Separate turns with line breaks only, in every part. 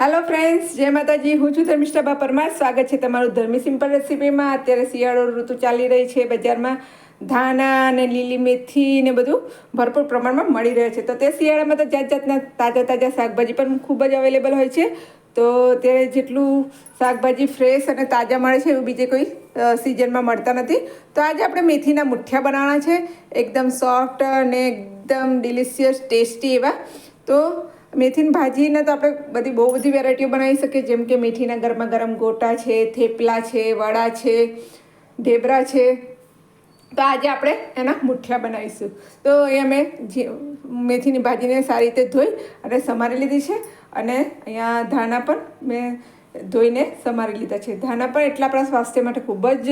Hello friends જય માતાજી. હું છું ધર્મિષ્ઠા પરમાર. સ્વાગત છે તમારું ધર્મી સિમ્પલ રેસીપીમાં. અત્યારે શિયાળો ઋતુ ચાલી રહી છે. બજારમાં ધાના અને લીલી મેથી ને બધું ભરપૂર પ્રમાણમાં મળી રહે છે. તો તે શિયાળામાં તો જાત જાતના તાજા તાજા શાકભાજી પણ ખૂબ જ અવેલેબલ હોય છે. તો ત્યારે જેટલું શાકભાજી ફ્રેશ અને તાજા મળે છે એવું બીજે કોઈ સિઝનમાં મળતા નથી. તો આજે આપણે મેથીના મુઠિયા બનાવવાના છે. એકદમ સોફ્ટ અને એકદમ ડિલિશિયસ ટેસ્ટી એવા. તો મેથીની ભાજીના તો આપણે બધી બહુ બધી વેરાયટીઓ બનાવી શકીએ. જેમ કે મેથીના ગરમા ગરમ ગોટા છે, થેપલા છે, વડા છે, ઢેબરા છે. તો આજે આપણે એના મુઠિયા બનાવીશું. તો અહીંયા મેં જે મેથીની ભાજીને સારી રીતે ધોઈ અને સમારી લીધી છે. અને અહીંયા ધાણા પણ મેં ધોઈને સમારી લીધા છે. ધાણા પણ એટલા આપણા સ્વાસ્થ્ય માટે ખૂબ જ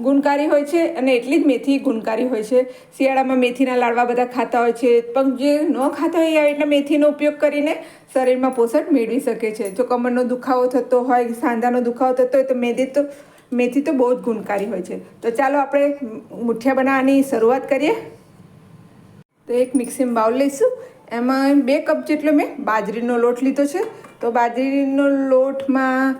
ગુણકારી હોય છે અને એટલી જ મેથી ગુણકારી હોય છે. શિયાળામાં મેથીના લાડવા બધા ખાતા હોય છે. પણ જે ન ખાતા હોય એટલે મેથીનો ઉપયોગ કરીને શરીરમાં પોષણ મેળવી શકે છે. જો કમરનો દુખાવો થતો હોય, સાંધાનો દુખાવો થતો હોય, તો મેથી તો મેથી તો બહુ જ ગુણકારી હોય છે. તો ચાલો આપણે મુઠિયા બનાવવાની શરૂઆત કરીએ. તો એક મિક્સિંગ બાઉલ લઈશું. એમાં બે કપ જેટલો મેં બાજરીનો લોટ લીધો છે. તો બાજરીનો લોટમાં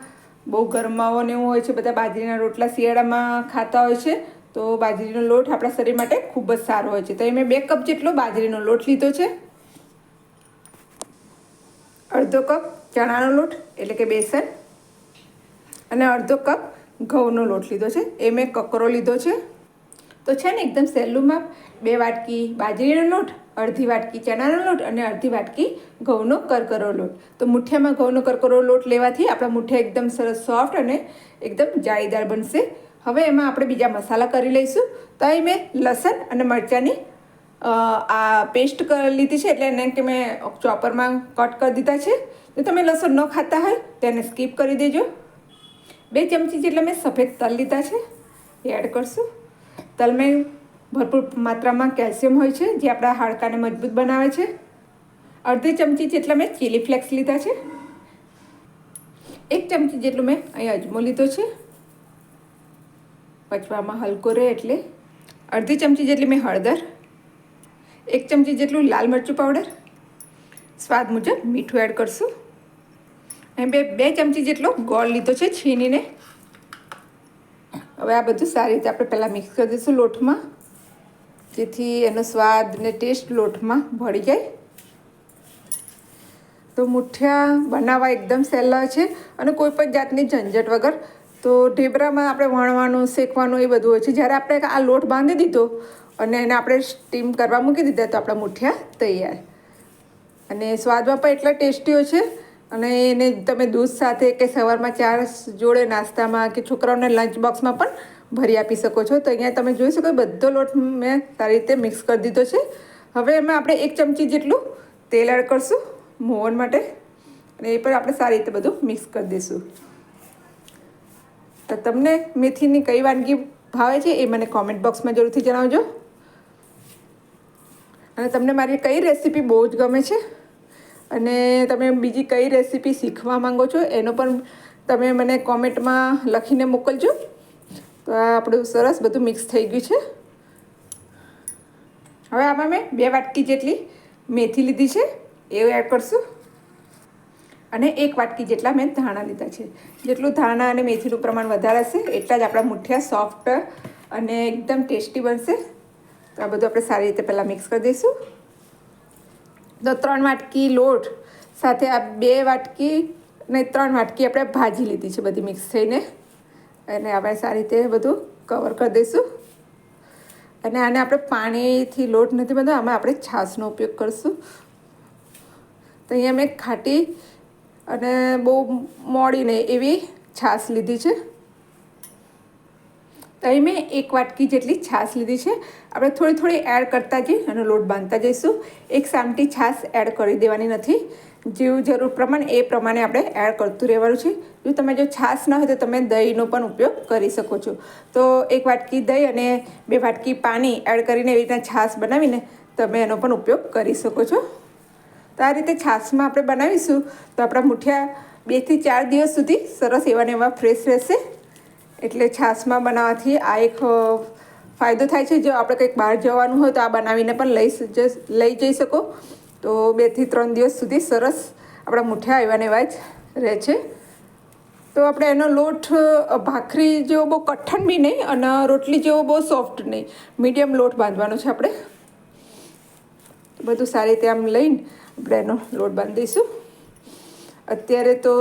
બહુ ગરમાવો ને એવું હોય છે, બધા બાજરીના રોટલા શિયાળામાં ખાતા હોય છે, તો બાજરીનો લોટ આપણા શરીર માટે ખૂબ જ સારો હોય છે. તો એ મેં બે કપ જેટલો બાજરીનો લોટ લીધો છે. અડધો કપ ચણાનો લોટ, એટલે કે બેસન, અને અડધો કપ ઘઉંનો લોટ લીધો છે. એ મેં કકરો લીધો છે. તો છે ને એકદમ સહેલું માપ, બે વાટકી બાજરીનો લોટ, અડધી વાટકી ચણાનો લોટ અને અડધી વાટકી ઘઉંનો કરકરો લોટ. તો મુઠિયામાં ઘઉંનો કરકરો લોટ લેવાથી આપણા મુઠિયા એકદમ સરસ સોફ્ટ અને એકદમ જાળીદાર બનશે. હવે એમાં આપણે બીજા મસાલા કરી લઈશું. તો અહીં મેં લસણ અને મરચાંની આ પેસ્ટ લીધી છે એટલે એને કે મેં ચોપરમાં કટ કરી દીધા છે. જો તમે લસણ ન ખાતા હોય તેને સ્કીપ કરી દેજો. બે ચમચી જેટલા મેં સફેદ તલ લીધા છે. એ એડ કરશું. તલમાં ભરપૂર માત્રામાં કેલ્શિયમ હોય છે, જે આપણા હાડકાને મજબૂત બનાવે છે. અડધી ચમચી જેટલા મેં ચીલી ફ્લેક્સ લીધા છે. એક ચમચી જેટલું મેં અહીં અજમો લીધો છે. પચવામાં હલકો રહે એટલે અડધી ચમચી જેટલી મેં હળદર, એક ચમચી જેટલું લાલ મરચું પાવડર સ્વાદ મુજબ મીઠું એડ કરશું. અને બે બે ચમચી જેટલો ગોળ લીધો છે છીનીને હવે આ બધું સારી રીતે આપણે પહેલાં મિક્સ કરી દઈશું લોટમાં. જેથી એનો સ્વાદ ને ટેસ્ટ લોટમાં ભળી જાય. તો મુઠિયા બનાવવા એકદમ સહેલા છે અને કોઈ પણ જાતની ઝંઝટ વગર. તો ઢેબરામાં આપણે વણવાનું, શેકવાનું એ બધું હોય છે. જ્યારે આપણે આ લોટ બાંધી દીધો અને એને આપણે સ્ટીમ કરવા મૂકી દીધા તો આપણા મુઠિયા તૈયાર. અને સ્વાદમાં પણ એટલા ટેસ્ટી હોય છે અને એને તમે દૂધ સાથે કે સવારમાં ચાર જોડે નાસ્તામાં કે છોકરાઓને લંચ બોક્સમાં પણ ભરી આપી શકો છો. તો અહીંયા તમે જોઈ શકો બધો લોટ મેં સારી રીતે મિક્સ કરી દીધો છે. હવે એમાં આપણે એક ચમચી જેટલું તેલ એડ કરશું મોવન માટે. અને એ પણ આપણે સારી રીતે બધું મિક્સ કરી દઈશું. તો તમને મેથીની કઈ વાનગી ભાવે છે એ મને કોમેન્ટ બોક્સમાં જરૂરથી જણાવજો. અને તમને મારી કઈ રેસીપી બહુ જ ગમે છે? અને તમે બીજી કઈ રેસીપી શીખવા માંગો છો, એનો પણ તમે મને કોમેન્ટમાં લખીને મોકલજો. તો આ આપણું સરસ બધું મિક્સ થઈ ગયું છે. હવે આમાં મેં બે વાટકી જેટલી મેથી લીધી છે, એવું એડ કરશું. અને એક વાટકી જેટલા મેં ધાણા લીધા છે. જેટલું ધાણા અને મેથીનું પ્રમાણ વધારે હશે, એટલા જ આપણા મુઠિયા સોફ્ટ અને એકદમ ટેસ્ટી બનશે. તો આ બધું આપણે સારી રીતે પહેલાં મિક્સ કરી દઈશું. તો ત્રણ વાટકી લોટ સાથે આ બે વાટકી ને ત્રણ વાટકી આપણે ભાજી લીધી છે બધી મિક્સ થઈને. અને આપણે સારી રીતે બધું કવર કરી દઈશું. અને આને આપણે પાણીથી લોટ નથી બધો આમાં આપણે છાશનો ઉપયોગ કરીશું. તો અહીંયા મેં ખાટી અને બહુ મોડી નહીં એવી છાશ લીધી છે. અહીં મેં એક વાટકી જેટલી છાશ લીધી છે. આપણે થોડી થોડી એડ કરતા જઈ અને લોટ બાંધતા જઈશું. એક સામટી છાશ એડ કરી દેવાની નથી. જેવું જરૂર પ્રમાણે એ પ્રમાણે આપણે એડ કરતું રહેવાનું છે. જો તમે જો છાશ ન હોય તો તમે દહીંનો પણ ઉપયોગ કરી શકો છો. તો એક વાટકી દહીં અને બે વાટકી પાણી એડ કરીને એવી રીતના છાશ બનાવીને તમે એનો પણ ઉપયોગ કરી શકો છો. તો આ રીતે છાશમાં આપણે બનાવીશું. તો આપણા મુઠિયા બેથી ચાર દિવસ સુધી સરસ એવા ને એવા ફ્રેશ રહેશે. એટલે છાશમાં બનાવવાથી આ એક ફાયદો થાય છે. જો આપણે કંઈક બહાર જવાનું હોય તો આ બનાવીને પણ લઈ લઈ જઈ શકો. તો બેથી ત્રણ દિવસ સુધી સરસ આપણા મુઠ્યા એવા ને એવા જ રહે છે. તો આપણે એનો લોટ ભાખરી જેવો બહુ કઠણ બી નહીં અને રોટલી જેવો બહુ સોફ્ટ નહીં. મીડિયમ લોટ બાંધવાનો છે આપણે. બધું સારી રીતે આમ લઈને આપણે એનો લોટ બાંધીશું અત્યારે તો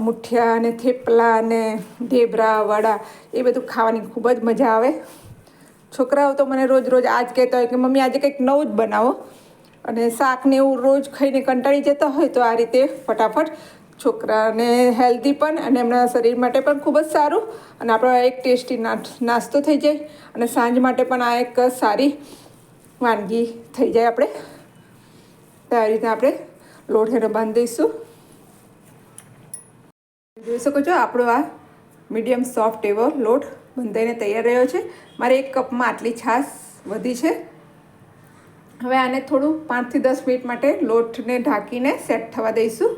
મુઠિયા અને થેપલા અને ઢેબરા, વડા, એ બધું ખાવાની ખૂબ જ મજા આવે. છોકરાઓ તો મને રોજ રોજ આજ કહેતા હોય કે, મમ્મી, આજે કંઈક નવું જ બનાવો. અને શાકને એવું રોજ ખાઈને કંટાળી જતા હોય તો આ રીતે ફટાફટ છોકરાને હેલ્ધી પણ અને એમના શરીર માટે પણ ખૂબ જ સારું અને આપણો એક ટેસ્ટી નાસ્તો થઈ જાય અને સાંજ માટે પણ આ એક સારી વાનગી થઈ જાય આપણે. તો આ રીતે આપણે લોઢેને બાંધી દઈશું જોઈ શકો છો, આપણો આ મીડિયમ સોફ્ટ એવો લોટ બંધાઈને તૈયાર રહ્યો છે. મારે એક કપમાં આટલી છાશ વધી છે. હવે આને થોડું પાંચથી દસ મિનિટ માટે લોટને ઢાંકીને સેટ થવા દઈશું.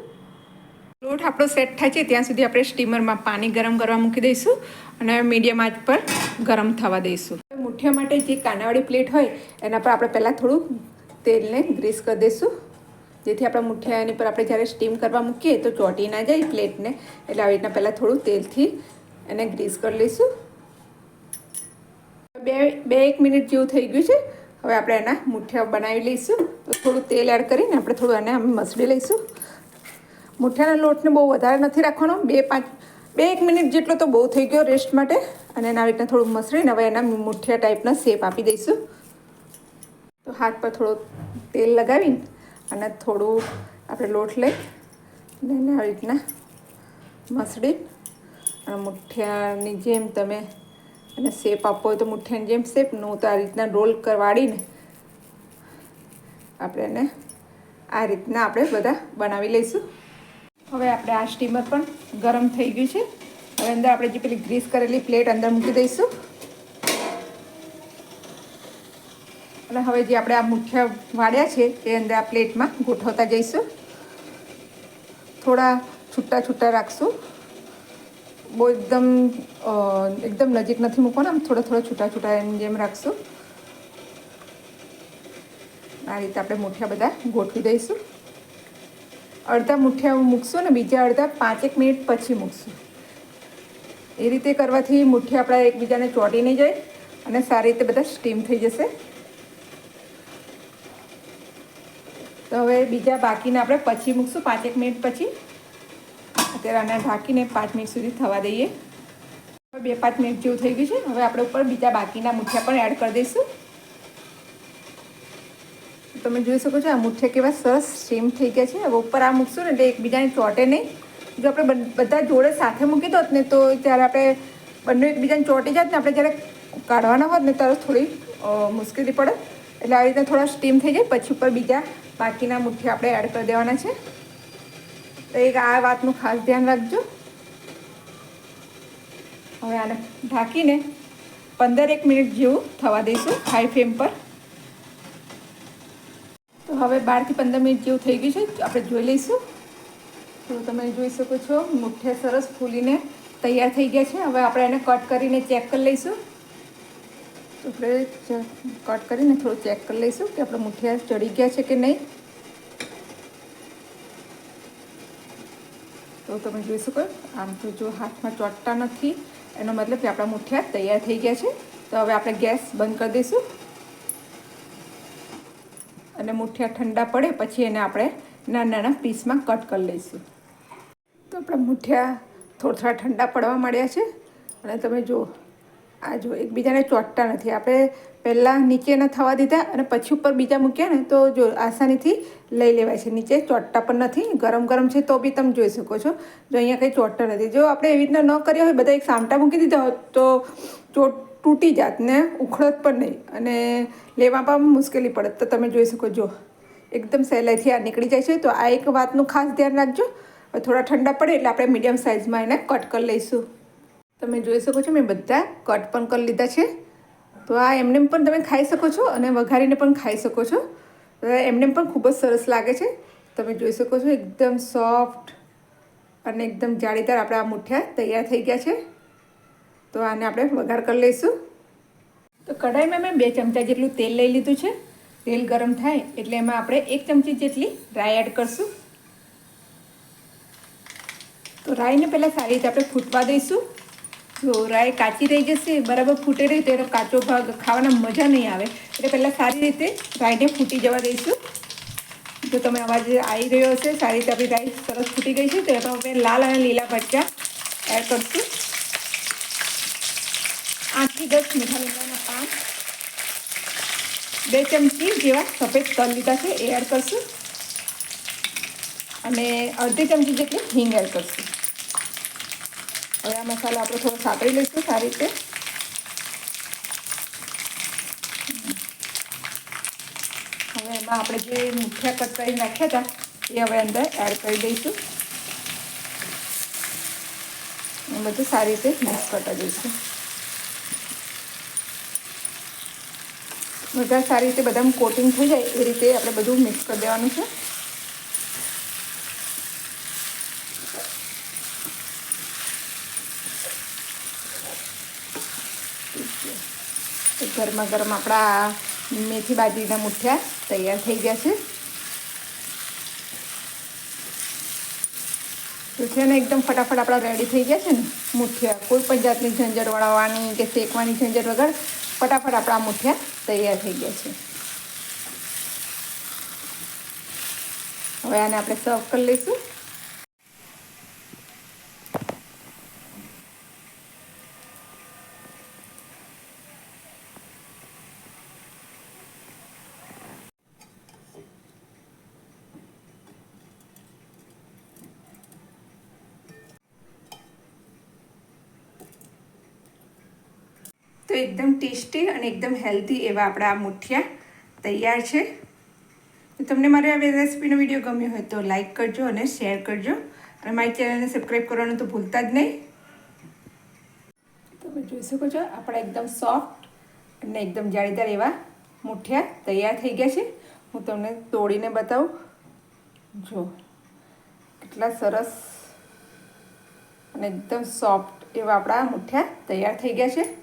લોટ આપણો સેટ થાય છે, ત્યાં સુધી આપણે સ્ટીમરમાં પાણી ગરમ કરવા મૂકી દઈશું અને મીડિયમ આંચ પર ગરમ થવા દઈશું. મુઠિયા માટે જે કાનાવાળી પ્લેટ હોય, એના પર આપણે પહેલાં થોડું તેલને ગ્રીસ કરી દઈશું. જેથી આપણા મુઠિયાની પર આપણે જ્યારે સ્ટીમ કરવા મૂકીએ તો ચોટી ના જાય પ્લેટને. એટલે આવી રીતના પહેલાં થોડું તેલથી એને ગ્રીસ કરી લઈશું. બે બે એક મિનિટ જેવું થઈ ગયું છે. હવે આપણે એના મુઠિયા બનાવી લઈશું. તો થોડું તેલ એડ કરીને આપણે થોડું એને આમ મસળી લઈશું. મુઠિયાના લોટને બહુ વધારે નથી રાખવાનો. બે, પાંચ, બે એક મિનિટ જેટલો તો બહુ થઈ ગયો રેસ્ટ માટે. અને એના રીતના થોડું મસળીને હવે એના મુઠિયા ટાઈપના શેપ આપી દઈશું. તો હાથ પર થોડો તેલ લગાવીને અને થોડું આપણે લોટ લઈ અને એને આવી રીતના મસળી અને મુઠ્ઠિયાની જેમ તમે એને શેપ આપવો હોય તો મુઠ્ઠિયાની જેમ શેપનું તો આ રીતના રોલ કરવાડીને આપણે એને આ રીતના આપણે બધા બનાવી લઈશું. હવે આપણે આ સ્ટીમર પણ ગરમ થઈ ગયું છે. હવે અંદર આપણે જે પેલી ગ્રીસ કરેલી પ્લેટ અંદર મૂકી દઈશું. અને હવે જે આપણે આ મુઠ્ઠિયા વાળ્યા છે, એ અંદર આ પ્લેટમાં ગોઠવતા જઈશું. થોડા છૂટા છૂટા રાખશું. બહુ એકદમ એકદમ નજીક નથી મૂકવાના, આમ થોડા થોડા છૂટા છૂટા એમ જેમ રાખશું. આ રીતે આપણે મુઠ્યા બધા ગોઠવી દઈશું. અડધા મુઠ્યા મૂકશું ને બીજા અડધા પાંચેક મિનિટ પછી મૂકશું. એ રીતે કરવાથી મુઠ્ઠી આપણા એકબીજાને ચોંટી નહીં જાય અને સારી રીતે બધા સ્ટીમ થઈ જશે. તો હવે બીજા બાકીના આપણે પછી મૂકશું. પાંચેક મિનિટ પછી. અત્યારે આને ઢાંકીને પાંચ મિનિટ સુધી થવા દઈએ. બે પાંચ મિનિટ જેવું થઈ ગયું છે. હવે આપણે ઉપર બીજા બાકીના મુઠ્યા પણ એડ કરી દઈશું. તમે જોઈ શકો છો આ મુઠિયા કેવા સરસ સ્ટીમ થઈ ગયા છે. હવે ઉપર આ મૂકશું ને એટલે એકબીજાને ચોંટે નહીં. જો આપણે બધા જોડે સાથે મૂકી દોત ને તો જ્યારે આપણે બંને એકબીજાને ચોંટી જાત ને આપણે જ્યારે કાઢવાના હોત ને ત્યારે થોડી મુશ્કેલી પડે. એટલે આવી રીતે થોડા સ્ટીમ થઈ જાય. પછી ઉપર બીજા બાકીના મુઠ્ઠી આપણે એડ કરી દેવાના છે. તો એક આ વાતનું ખાસ ધ્યાન રાખજો. હવે આને ઢાંકીને પંદર એક મિનિટ જેવું થવા દઈશું હાઈ ફ્લેમ પર. તો હવે બારથી પંદર મિનિટ જેવું થઈ ગયું છે. આપણે જોઈ લઈશું. તો તમે જોઈ શકો છો મુઠ્ઠે સરસ ફૂલીને તૈયાર થઈ ગયા છે. હવે આપણે એને કટ કરીને ચેક કરી લઈશું. તો આપણે કટ કરીને થોડું ચેક કરી લઈશું કે આપણે મુઠિયા ચડી ગયા છે કે નહીં. તો તમે જોઈ શકો, આમ તો જો હાથમાં ચોટતા નથી, એનો મતલબ કે આપણા મુઠિયા તૈયાર થઈ ગયા છે. તો હવે આપણે ગેસ બંધ કરી દઈશું. અને મુઠિયા ઠંડા પડે પછી એને આપણે નાના નાના પીસમાં કટ કરી લઈશું. તો આપણા મુઠિયા થોડા થોડા ઠંડા પડવા માંડ્યા છે. અને તમે જુઓ આ જો, એકબીજાને ચોંટતા નથી. આપણે પહેલાં નીચેના થવા દીધા અને પછી ઉપર બીજા મૂક્યા ને, તો જો આસાનીથી લઈ લેવાય છે. નીચે ચોંટતા પણ નથી, ગરમ ગરમ છે તો બી તમે જોઈ શકો છો. જો અહીંયા કંઈ ચોંટતા નથી. જો આપણે એવી રીતના ન કર્યા હોય, બધા એક સામટા મૂકી દીધા હોત, તો ચોટ તૂટી જાત ને ઉખડત પણ નહીં અને લેવા પણ મુશ્કેલી પડત. તો તમે જોઈ શકો, જો એકદમ સહેલાઈથી આ નીકળી જાય છે. તો આ એક વાતનું ખાસ ધ્યાન રાખજો. થોડા ઠંડા પડે એટલે આપણે મીડિયમ સાઇઝમાં એને કટ કરી લઈશું. તમે જોઈ શકો છો, મેં બધા કટ પણ કરી લીધા છે. તો આ એમને પણ તમે ખાઈ શકો છો અને વઘારીને પણ ખાઈ શકો છો. એમનેમ એમને પણ ખૂબ જ સરસ લાગે છે. તમે જોઈ શકો છો, એકદમ સોફ્ટ અને એકદમ જાળીદાર આપણા આ મુઠિયા તૈયાર થઈ ગયા છે. તો આને આપણે વઘાર કરી લઈશું. તો કઢાઈમાં મેં બે ચમચા જેટલું તેલ લઈ લીધું છે. તેલ ગરમ થાય એટલે એમાં આપણે એક ચમચી જેટલી રાય એડ કરશું. તો રાઈને પહેલાં સારી રીતે આપણે ફૂટવા દઈશું. જો રાઈ કાચી રહી જશે, બરાબર ફૂટે રહી તો એનો કાચો ભાગ ખાવાના મજા નહીં આવે. એટલે પહેલાં સારી રીતે રાઈને ફૂટી જવા દઈશું. જો તમે અવાજ આવી રહ્યો હશે, સારી રીતે આપણી રાઈ સરસ ફૂટી ગઈ છે, તો એમાં આપણે લાલ અને લીલા મરચાં એડ કરશું. આઠથી દસ મીઠા લીમડાના પાન. બે ચમચી જેવા સફેદ તલ લીધા છે, એ એડ કરશું. અને અડધી ચમચી જેટલી હિંગ એડ કરશું. હવે આ મસાલો આપણે થોડો સાતળી લઈશું સારી રીતે. હવે એમાં આપણે જે મુઠિયા કટ કરી નાખ્યા હતા, એ હવે અંદર એડ કરી દઈશું. બધું સારી રીતે મિક્સ કરતા જઈશું. બધા સારી રીતે બધામાં કોટિંગ થઈ જાય, એ રીતે આપણે બધું મિક્સ કરી દેવાનું છે તો ગરમા ગરમ આપણા મેથી બાજરીના મુઠિયા તૈયાર થઈ ગયા છે. તો છે ને એકદમ ફટાફટ આપણા રેડી થઈ ગયા છે ને મુઠિયા. કોઈ પણ જાતની ઝંઝટ વળાવવાની કે શેકવાની ઝંઝટ વગર ફટાફટ આપણા મુઠિયા તૈયાર થઈ ગયા છે. હવે આને આપણે સર્વ કરી લઈશું. તો એકદમ ટેસ્ટી અને એકદમ હેલ્ધી એવા આપણા આ મુઠિયા તૈયાર છે. તમને મારી આ રેસીપીનો વીડિયો ગમ્યો હોય તો લાઈક કરજો અને શેર કરજો. અને મારી ચેનલને સબસ્ક્રાઈબ કરવાનું તો ભૂલતા જ નહીં. તમે જોઈ શકો છો, આપણા એકદમ સોફ્ટ અને એકદમ જાળીદાર એવા મુઠિયા તૈયાર થઈ ગયા છે. હું તમને તોડીને બતાવું. જો, કેટલા સરસ અને એકદમ સોફ્ટ એવા આપણા મુઠિયા તૈયાર થઈ ગયા છે.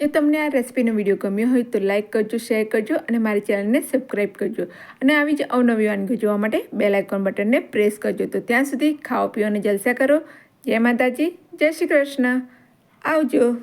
જો તમને આ રેસીપીનો વીડિયો ગમ્યો હોય તો લાઇક કરજો, શેર કરજો અને મારી ચેનલને સબસ્ક્રાઈબ કરજો. અને આવી જ અવનવી વાનગીઓ જોવા માટે બેલ આઇકોન બટનને પ્રેસ કરજો. તો ત્યાં સુધી ખાઓ, પીઓ અને જલસા કરો. જય માતાજી, જય શ્રી કૃષ્ણ. આવજો.